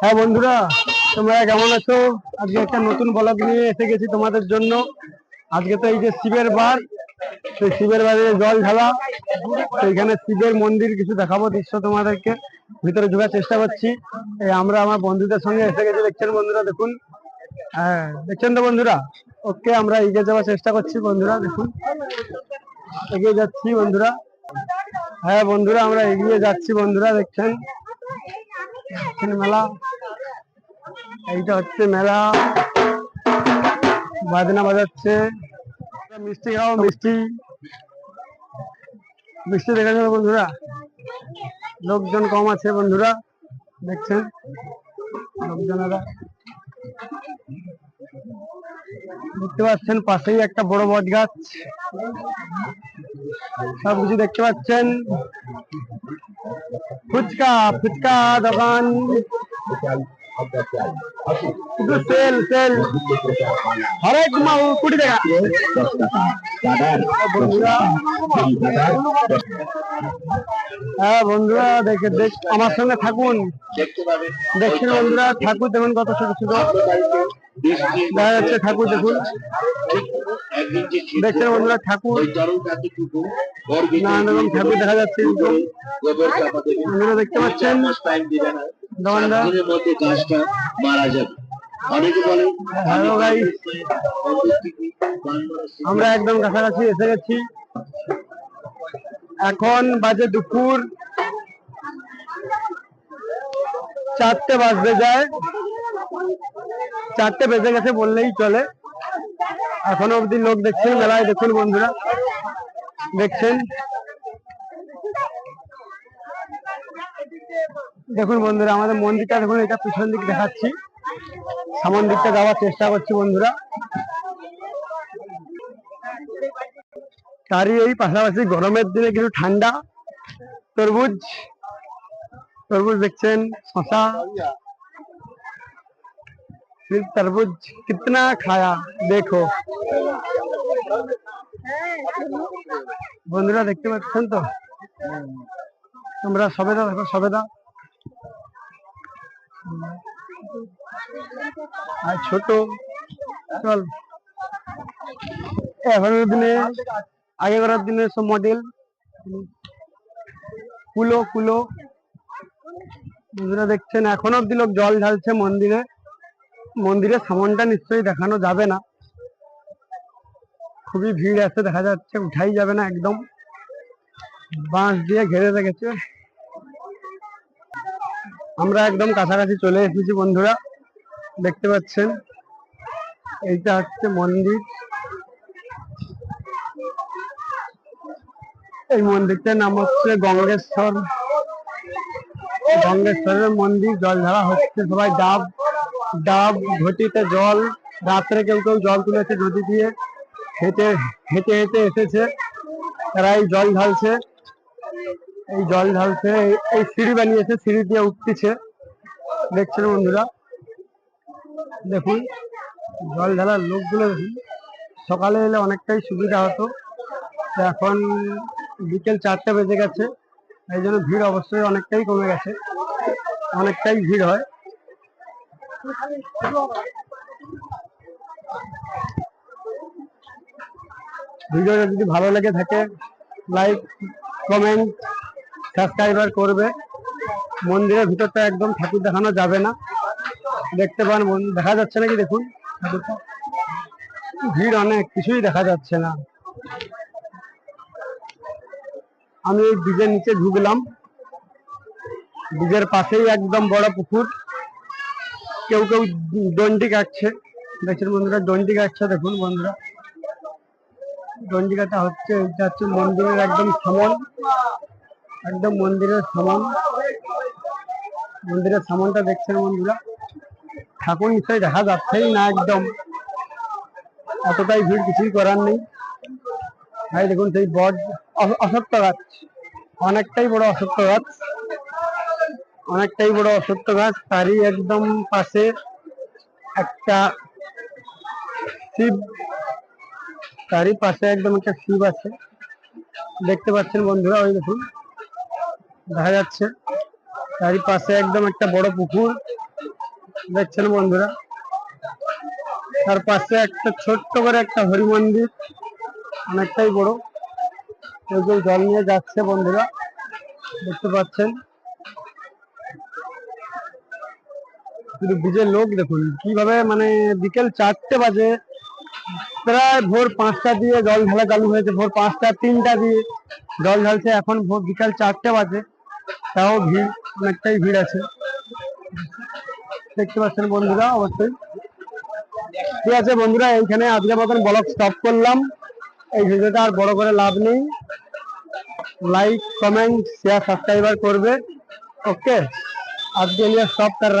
হ্যাঁ বন্ধুরা, তোমরা কেমন আছো? আজকে একটা নতুন ব্লগ নিয়ে এসে গেছি তোমাদের জন্য। আজকে তো এই যে শিবের বার, সেই শিবের বারে জল ঢালা। তো এখানে শিবের মন্দির কিছু দেখাবো দৃশ্য তোমাদেরকে। ভিতরে ঢোকার চেষ্টা করছি। এই আমরা আমার বন্ধুদের সঙ্গে এসে গেছি, দেখছেন বন্ধুরা, দেখুন। হ্যাঁ দেখছেন তো বন্ধুরা? ওকে, আমরা এগিয়ে যাওয়ার চেষ্টা করছি বন্ধুরা, দেখুন। এগিয়ে যাচ্ছি বন্ধুরা। হ্যাঁ বন্ধুরা, আমরা এগিয়ে যাচ্ছি বন্ধুরা, দেখছেন? মেলা। এইটা হচ্ছে মেলা। বাজনা বাজাচ্ছে। মিষ্টি খাও, মিষ্টি। মিষ্টি দেখা যাবে বন্ধুরা। লোকজন কম আছে বন্ধুরা, দেখছেন? লোকজনেরা। দেখতে পাচ্ছেন পাশেই একটা বড় বট গাছ সবকিছু দেখতে পাচ্ছেন। ফুচকা ফুচকা দোকান। সেল সেল হরেক মাল কুড়ি টাকা। হ্যাঁ বন্ধুরা, দেখে, দেখ, আমার সঙ্গে থাকুন। দেখছেন বন্ধুরা, ঠাকুর দেখুন কত ছোট ছোট দেখা যাচ্ছে ঠাকুর দেখুন। দেখছেন বন্ধুরা ঠাকুর। নানান রকম ঠাকুর দেখা যাচ্ছে। বন্ধুরা দেখতে পাচ্ছেন? মধ্যে গাছটা মারা যাবে। অনেকে বলে হ্যালো গাইস আমরা একদম কাছাকাছি এসে গেছি। এখন বাজে দুপুর। চারটে বাজতে যায়। চারটে বেজে গেছে বললেই চলে। এখনও অবধি লোক দেখছেন, মেলায় দেখুন বন্ধুরা। দেখছেন? দেখুন বন্ধুরা, আমাদের মন্দিরটা দেখুন, এটা পিছন দিক দেখাচ্ছি। সামন দিকটা যাওয়ার চেষ্টা করছি বন্ধুরা। তারই এই পাশাপাশি গরমের দিনে কিছু ঠান্ডা তরমুজ। তরমুজ দেখছেন শশা फिर तरबूज कितना खाया देखो বন্ধুরা দেখতে পাচ্ছেন তো তোমরা সবেদা দেখো সবেদা আর ছোট চল এখনের দিনে আগেকার দিনে সব মডেল কুলো কুলো বন্ধুরা দেখছেন এখন অব্দি লোক জল ঢালছে মন্দিরে মন্দিরের সামনটা নিশ্চয়ই দেখানো যাবে না। খুবই ভিড় আছে, দেখা যাচ্ছে, উঠাই যাবে না একদম। বাঁশ দিয়ে ঘেরে রেখেছে। আমরা একদম কাছাকাছি চলে এসেছি বন্ধুরা, দেখতে পাচ্ছেন। এইটা হচ্ছে মন্দির। এই মন্দিরটার নাম হচ্ছে গঙ্গেশ্বর। গঙ্গেশ্বরের মন্দির জল ঢালা হচ্ছে সবাই ডাব। ডাব ঘটিতে জল, রাত্রে কেউ কেউ জল তুলেছে নদী দিয়ে। হেঁটে হেঁটে হেঁটে এসেছে। তারা এই জল ঢালছে। এই জল ঢালছে, এই- সিঁড়ি বানিয়েছে, সিঁড়ি দিয়ে উঠতেছে। দেখছেন বন্ধুরা? দেখুন, জল ঢালার লোকগুলো দেখুন। সকালে এলে অনেকটাই সুবিধা হতো। এখন বিকেল চারটে বেজে গেছে। এই জন্য ভিড় অবশ্যই অনেকটাই কমে গেছে। অনেকটাই ভিড় হয়। ভিডিওটা যদি ভালো লেগে থাকে লাইক কমেন্ট সাবস্ক্রাইবার করবে। মন্দিরের ভিতরটা একদম ঠাকুর দেখানো যাবে না। দেখতে পান দেখা যাচ্ছে নাকি দেখুন? ভিড় অনেক, কিছুই দেখা যাচ্ছে না। আমি এই ব্রিজের নিচে ঢুকলাম। ব্রিজের পাশেই একদম বড় পুকুর। কেউ কেউ দণ্ডি কাটছে। দেখছেন বন্ধুরা দণ্ডি কাটছে, দেখুন বন্ধুরা। দণ্ডি কাটা হচ্ছে, এটা হচ্ছে মন্দিরের একদম সামন। একদম মন্দিরের সামন। মন্দিরের সামনটা দেখছেন বন্ধুরা। ঠাকুর নিশ্চয়ই দেখা যাচ্ছেই না একদম। এতটাই ভিড় কিছুই করার নেই। ভাই, দেখুন সেই বট অ- অশ্বত্থ গাছ। অনেকটাই বড় অশ্বত্থ গাছ। অনেকটাই বড় অশ্বত্থ গাছ, তারই একদম পাশে একটা শিব, তারই পাশে একদম একটা শিব আছে। দেখতে পাচ্ছেন বন্ধুরা, ওই দেখুন, দেখা যাচ্ছে। তারই পাশে একদম একটা বড় পুকুর, দেখছেন বন্ধুরা? তার পাশে একটা ছোট্ট করে একটা হরি মন্দির, অনেকটাই বড়। কেউ জল নিয়ে যাচ্ছে বন্ধুরা, দেখতে পাচ্ছেন। শুধু ব্রিজের লোক দেখুন, কীভাবে মানে বিকেল চারটে বাজে, প্রায় ভোর পাঁচটা দিয়ে জল ঢালা চালু হয়েছে, ভোর পাঁচটা, তিনটা দিয়ে জল ঢালছে, এখন ভোর বিকাল চারটে বাজে, তাও ভিড়, অনেকটাই ভিড় আছে। দেখতে পাচ্ছেন বন্ধুরা, অবশ্যই। ঠিক আছে বন্ধুরা, এইখানে আজকে মতন ব্লগ স্টপ করলাম। এই ভিডিওটা আর বড় করে লাভ নেই। লাইক কমেন্ট শেয়ার সাবস্ক্রাইবার করবে। ওকে আজকে নিয়ে স্টপ কর